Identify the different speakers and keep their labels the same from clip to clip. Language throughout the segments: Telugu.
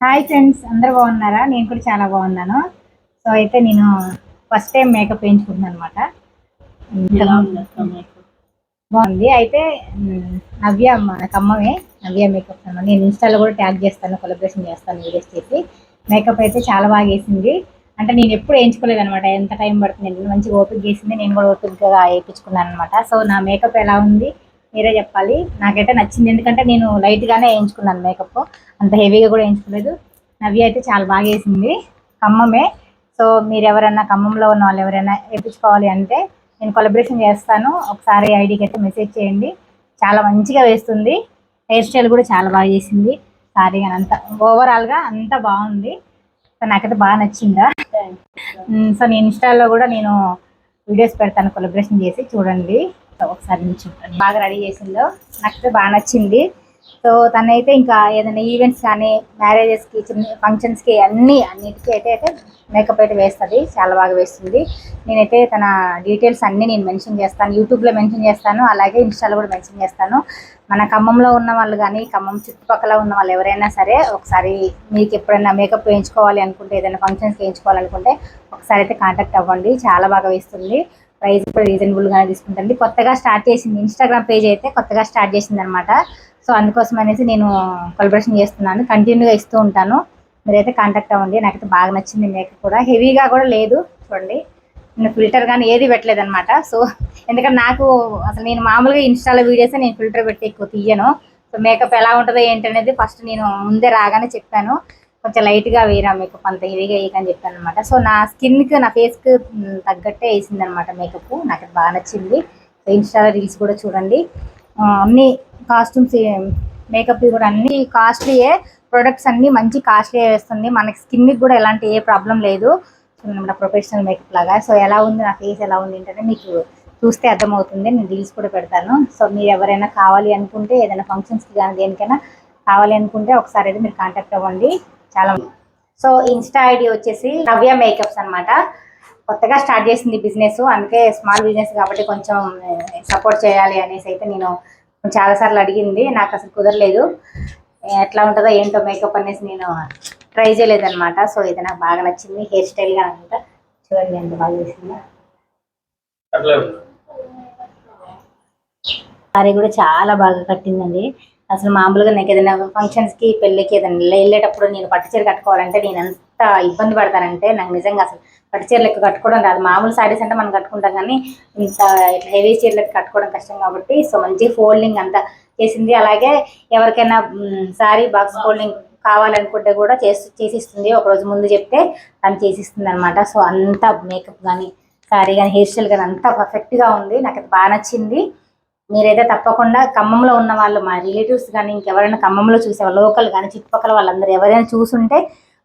Speaker 1: హాయ్ ఫ్రెండ్స్ అందరు బాగున్నారా? నేను కూడా చాలా బాగున్నాను. సో అయితే నేను ఫస్ట్ టైం మేకప్ వేయించుకుంటున్నాను అనమాట బాగుంది. అయితే నవ్య మన కమ్మమే నవ్య మేకప్ అనమాట నేను ఇన్స్టాలో కూడా ట్యాగ్ చేస్తాను కొలబరేషన్ చేస్తాను వీడియోస్ చేసి. మేకప్ అయితే చాలా బాగా వేసింది. అంటే నేను ఎప్పుడు వేయించుకోలేదు అనమాట ఎంత టైం పడుతుంది మంచిగా ఓపిక చేసింది నేను కూడా ఓపికగా వేయించుకున్నాను అనమాట సో నా మేకప్ ఎలా ఉంది? మీరే చెప్పాలి. నాకైతే నచ్చింది. ఎందుకంటే నేను లైట్ గానే వేయించుకున్నాను మేకప్ అంత హెవీగా కూడా వేయించుకోలేదు. నవ్య అయితే చాలా బాగా వేసింది. ఖమ్మమే. సో మీరు ఎవరైనా ఖమ్మంలో ఉన్న వాళ్ళు ఎవరైనా వేయించుకోవాలి అంటే నేను కొలబరేషన్ చేస్తాను. ఒకసారి ఐడికి అయితే మెసేజ్ చేయండి. చాలా మంచిగా వేస్తుంది. హెయిర్ స్టైల్ కూడా చాలా బాగా చేసింది. సారీ అని అంత. ఓవరాల్గా అంత బాగుంది. సో నాకైతే బాగా నచ్చిందా? సో నేను ఇన్స్టాలో కూడా నేను వీడియోస్ పెడతాను కొలబరేషన్ చేసి. చూడండి. ఒకసారి నేను బాగా రెడీ చేసిందో. నాకైతే బాగా నచ్చింది. సో తనైతే ఇంకా ఏదైనా ఈవెంట్స్ కానీ మ్యారేజెస్కి చిన్న ఫంక్షన్స్కి అన్ని అన్నిటికీ అయితే అయితే మేకప్ అయితే వేస్తుంది. చాలా బాగా వేస్తుంది. నేనైతే తన డీటెయిల్స్ అన్నీ నేను మెన్షన్ చేస్తాను. యూట్యూబ్లో మెన్షన్ చేస్తాను. అలాగే ఇన్స్టాలో కూడా మెన్షన్ చేస్తాను. మన ఖమ్మంలో ఉన్న వాళ్ళు కానీ ఖమ్మం చుట్టుపక్కల ఉన్న వాళ్ళు ఎవరైనా సరే ఒకసారి మీకు ఎప్పుడైనా మేకప్ వేయించుకోవాలి అనుకుంటే ఏదైనా ఫంక్షన్స్కి వేయించుకోవాలనుకుంటే ఒకసారి అయితే కాంటాక్ట్ అవ్వండి. చాలా బాగా వేస్తుంది. ప్రైస్ కూడా రీజనబుల్గానే తీసుకుంటుంది కొత్తగా స్టార్ట్ చేసింది ఇన్స్టాగ్రామ్ పేజ్ అయితే కొత్తగా స్టార్ట్ చేసింది అనమాట సో అందుకోసం అనేసి నేను కొలబరేషన్ చేస్తున్నాను. కంటిన్యూగా ఇస్తూ ఉంటాను. మీరైతే కాంటాక్ట్ అవ్వండి. నాకైతే బాగా నచ్చింది మేకప్ కూడా. హెవీగా కూడా లేదు. చూడండి. నేను ఫిల్టర్ కానీ ఏది పెట్టలేదు అనమాట సో ఎందుకంటే నాకు అసలు నేను మామూలుగా ఇన్స్టాలో వీడియోస్ నేను ఫిల్టర్ పెట్టి ఎక్కువ తీయను. సో మేకప్ ఎలా ఉంటుందో ఏంటనేది ఫస్ట్ నేను ముందే రాగానే చెప్పాను. కొంచెం లైట్గా వేయరా మేకప్ అంత హెవీగా వేయకని చెప్పాను అనమాట సో నా స్కిన్కి నా ఫేస్కి తగ్గట్టే వేసింది అనమాట మేకప్. నాకు అది బాగా నచ్చింది. సో ఇన్స్టాలో రీల్స్ కూడా చూడండి. అన్ని కాస్ట్యూమ్స్ మేకప్ కూడా అన్ని కాస్ట్లీయే ప్రొడక్ట్స్ అన్నీ మంచి కాస్ట్లీ వేస్తుంది. మనకి స్కిన్కి కూడా ఎలాంటి ఏ ప్రాబ్లం లేదు. అనమాట ప్రొఫెషనల్ మేకప్ లాగా. సో ఎలా ఉంది నా ఫేస్ ఎలా ఉంది ఏంటంటే మీకు చూస్తే అర్థమవుతుంది. నేను రీల్స్ కూడా పెడతాను. సో మీరు ఎవరైనా కావాలి అనుకుంటే ఏదైనా ఫంక్షన్స్కి కానీ దేనికైనా కావాలి అనుకుంటే ఒకసారి అయితే మీరు కాంటాక్ట్ అవ్వండి. చాలా సో ఇన్స్టా ఐడి వచ్చేసి నవ్య మేకప్స్ అన్నమాట. కొత్తగా స్టార్ట్ చేసింది బిజినెస్ అందుకే స్మాల్ బిజినెస్ కాబట్టి కొంచెం సపోర్ట్ చేయాలి అనేసి అయితే నేను చాలాసార్లు అడిగింది. నాకు అసలు కుదరలేదు. ఎట్లా ఉంటుందో ఏంటో మేకప్ అనేసి నేను ట్రై చేయలేదన్నమాట. సో ఇది నాకు బాగా నచ్చింది హెయిర్ స్టైల్గా అనమాట చూడండి ఎంత బాగా చేసిందో? సారీ కూడా చాలా బాగా కట్టిందండి. అసలు మామూలుగా నాకు ఏదైనా ఫంక్షన్స్కి పెళ్ళికి ఏదైనా వెళ్ళేటప్పుడు నేను పట్టు చీర కట్టుకోవాలంటే నేను ఎంత ఇబ్బంది పడతానంటే నాకు నిజంగా అసలు పట్టు చీరలు ఎక్కువ కట్టుకోవడం రాదు. మామూలు శారీస్ అంటే మనం కట్టుకుంటాం కానీ ఇంత హెవీ చీరలకు కట్టుకోవడం కష్టం కాబట్టి సో మంచి ఫోల్డింగ్ అంతా చేసింది. అలాగే ఎవరికైనా సారీ బాక్స్ ఫోల్డింగ్ కావాలనుకుంటే కూడా చేసి చేసిస్తుంది. ఒకరోజు ముందు చెప్తే తను చేసిస్తుంది అనమాట సో అంత మేకప్ కానీ శారీ కానీ హెయిర్ స్టైల్ కానీ అంతా పర్ఫెక్ట్గా ఉంది. నాకు అది బాగా నచ్చింది. మీరైతే తప్పకుండా ఖమ్మంలో ఉన్న వాళ్ళు మా రిలేటివ్స్ కానీ ఇంకెవరైనా ఖమ్మంలో చూసే లోకల్ కానీ చుట్టుపక్కల వాళ్ళందరూ ఎవరైనా చూసుంటే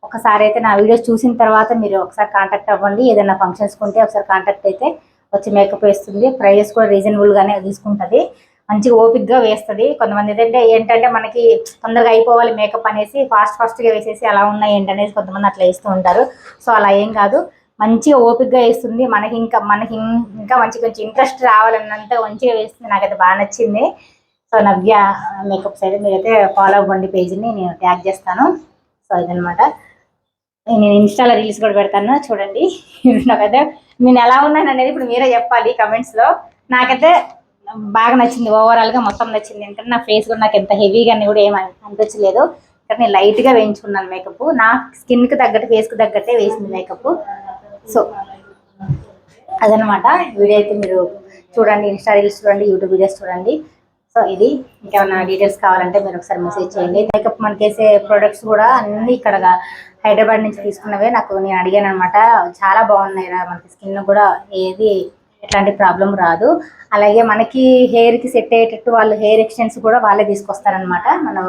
Speaker 1: ఒకసారి అయితే నా వీడియోస్ చూసిన తర్వాత మీరు ఒకసారి కాంటాక్ట్ అవ్వండి. ఏదైనా ఫంక్షన్స్ ఉంటే ఒకసారి కాంటాక్ట్ అయితే వచ్చి మేకప్ వేస్తుంది. ప్రైజెస్ కూడా రీజనబుల్గానే తీసుకుంటుంది. మంచిగా ఓపిక్గా వేస్తుంది. కొంతమంది ఏంటంటే ఏంటంటే మనకి తొందరగా అయిపోవాలి మేకప్ అనేసి ఫాస్ట్ ఫాస్ట్గా వేసేసి అలా ఉన్నాయి ఏంటనేసి కొంతమంది అట్లా వేస్తూ ఉంటారు. సో అలా ఏం కాదు. మంచిగా ఓపిక్గా వేస్తుంది. మనకి ఇంకా మనకి ఇంకా మంచి కొంచెం ఇంట్రెస్ట్ రావాలన్నంత మంచిగా వేస్తుంది. నాకైతే బాగా నచ్చింది. సో నవ్య మేకప్స్ అయితే మీరైతే ఫాలో అవ్వండి పేజీని. నేను ట్యాగ్ చేస్తాను. సో ఇదనమాట నేను ఇన్స్టాలో రీల్స్ కూడా పెడతాను. చూడండి. నాకైతే నేను ఎలా ఉన్నాను అనేది ఇప్పుడు మీరే చెప్పాలి కమెంట్స్లో నాకైతే బాగా నచ్చింది. ఓవరాల్గా మొత్తం నచ్చింది. ఎందుకంటే నా ఫేస్ కూడా నాకు ఎంత హెవీగా అని కూడా ఏం అనిపించలేదు. కానీ నేను లైట్గా వేయించుకున్నాను మేకప్ నా స్కిన్కి తగ్గట్టు ఫేస్కి తగ్గట్టే వేసింది మేకప్ సో అదనమాట వీడియో అయితే మీరు చూడండి ఇన్స్టా రీల్స్ చూడండి యూట్యూబ్ వీడియోస్ చూడండి. సో ఇది ఇంకేమైనా డీటెయిల్స్ కావాలంటే మీరు ఒకసారి మెసేజ్ చేయండి. మేకప్ మనకి వేసే ప్రోడక్ట్స్ కూడా అన్ని ఇక్కడ హైదరాబాద్ నుంచి తీసుకున్నవే నాకు నేను అడిగాను అనమాట చాలా బాగున్నాయి రా మనకి స్కిన్ కూడా ఏది ఎట్లాంటి ప్రాబ్లం రాదు. అలాగే మనకి హెయిర్కి సెట్ అయ్యేటట్టు వాళ్ళు హెయిర్ ఎక్స్టెన్స్ కూడా వాళ్ళే తీసుకొస్తారనమాట మనం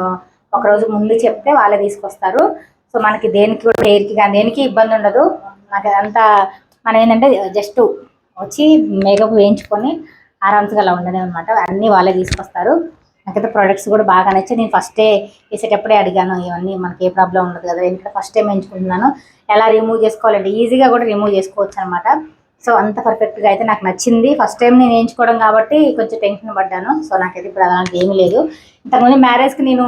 Speaker 1: ఒక రోజు ముందు చెప్తే వాళ్ళే తీసుకొస్తారు. సో మనకి దేనికి కూడా హెయిర్కి కానీ దేనికి ఇబ్బంది ఉండదు. నాకు అదంతా మనం ఏంటంటే జస్ట్ వచ్చి మేకప్ వేయించుకొని ఆరామ్స్గా అలా ఉండడం అనమాట అన్నీ వాళ్ళే తీసుకొస్తారు. నాకైతే ప్రోడక్ట్స్ కూడా బాగా నచ్చాయి. నేను ఫస్టే వేసేటప్పుడే అడిగాను ఇవన్నీ మనకి ఏ ప్రాబ్లం ఉండదు కదా? ఎందుకంటే ఫస్ట్ టైం ఎంచుకుంటున్నాను ఎలా రిమూవ్ చేసుకోవాలంటే ఈజీగా కూడా రిమూవ్ చేసుకోవచ్చు అనమాట సో అంత పర్ఫెక్ట్గా అయితే నాకు నచ్చింది. ఫస్ట్ టైం నేను వేయించుకోవడం కాబట్టి కొంచెం టెన్షన్ పడ్డాను. సో నాకైతే ఇప్పుడు అలాంటి ఏమీ లేదు. ఇంతకుముందు మ్యారేజ్కి నేను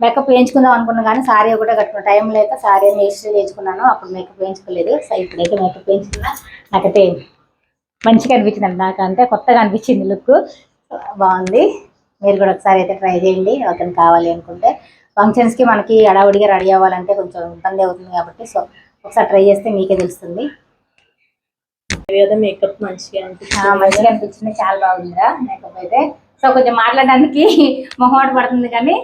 Speaker 1: మేకప్ వేయించుకుందాం అనుకున్నాను కానీ సారీ కూడా కట్టుకున్న టైం లేక సారీ వేస్ట్ చేయించుకున్నాను అప్పుడు మేకప్ వేయించుకోలేదు. సో ఇప్పుడైతే మేకప్ వేయించుకున్నా. నాకైతే మంచిగా అనిపించింది అండి నాకు అంటే కొత్తగా అనిపించింది లుక్. బాగుంది. మీరు కూడా ఒకసారి అయితే ట్రై చేయండి. అతను కావాలి అనుకుంటే. ఫంక్షన్స్కి మనకి హడావుడిగా రెడీ అవ్వాలంటే కొంచెం ఇబ్బంది అవుతుంది కాబట్టి సో ఒకసారి ట్రై చేస్తే మీకే తెలుస్తుంది.
Speaker 2: మేకప్ మంచిగా
Speaker 1: మంచిగా అనిపించింది. చాలా బాగుందిరా మేకప్ అయితే. సో కొంచెం మాట్లాడడానికి మొహమాట పడుతుంది కానీ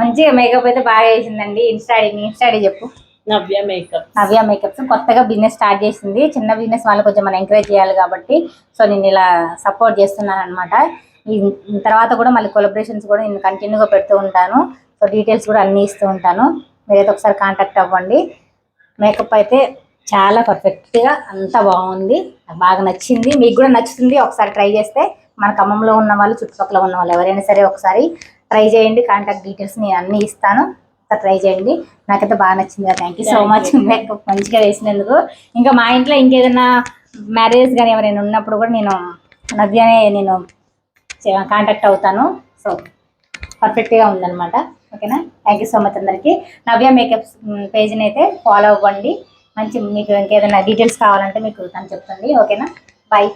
Speaker 1: మంచిగా మేకప్ అయితే బాగా వేసిందండి ఇన్స్టా ఐడి ఇన్స్టా ఐడి చెప్పు.
Speaker 2: నవ్య మేకప్
Speaker 1: నవ్య మేకప్స్ కొత్తగా బిజినెస్ స్టార్ట్ చేసింది. చిన్న బిజినెస్ వాళ్ళు కొంచెం మనం ఎంకరేజ్ చేయాలి కాబట్టి. సో నేను ఇలా సపోర్ట్ చేస్తున్నాను అనమాట ఈ తర్వాత కూడా మళ్ళీ కొలబరేషన్స్ కూడా నేను కంటిన్యూగా పెడుతూ ఉంటాను. సో డీటెయిల్స్ కూడా అన్నీ ఇస్తూ ఉంటాను. మీరైతే ఒకసారి కాంటాక్ట్ అవ్వండి. మేకప్ అయితే చాలా పర్ఫెక్ట్గా అంతా బాగుంది. బాగా నచ్చింది. మీకు కూడా నచ్చుతుంది. ఒకసారి ట్రై చేస్తే మన ఖమ్మంలో ఉన్న వాళ్ళు చుట్టుపక్కల ఉన్న వాళ్ళు ఎవరైనా సరే ఒకసారి ట్రై చేయండి కాంటాక్ట్ డీటెయిల్స్ నేను అన్నీ ఇస్తాను. ట్రై చేయండి. నాకైతే బాగా నచ్చింది thank you so much. Makeup మంచిగా వేసినందుకు. ఇంకా మా ఇంట్లో ఇంకేదైనా మ్యారేజ్ కానీ ఎవరైనా ఉన్నప్పుడు కూడా నేను నవ్యనే నేను కాంటాక్ట్ అవుతాను. సో పర్ఫెక్ట్గా ఉందన్నమాట. ఓకేనా? థ్యాంక్ యూ సో మచ్ అందరికీ. నవ్య మేకప్ పేజ్ని అయితే ఫాలో అవ్వండి. మంచి మీకు ఇంకేదైనా డీటెయిల్స్ కావాలంటే మీకు తను చెప్తుంది. ఓకేనా? బాయ్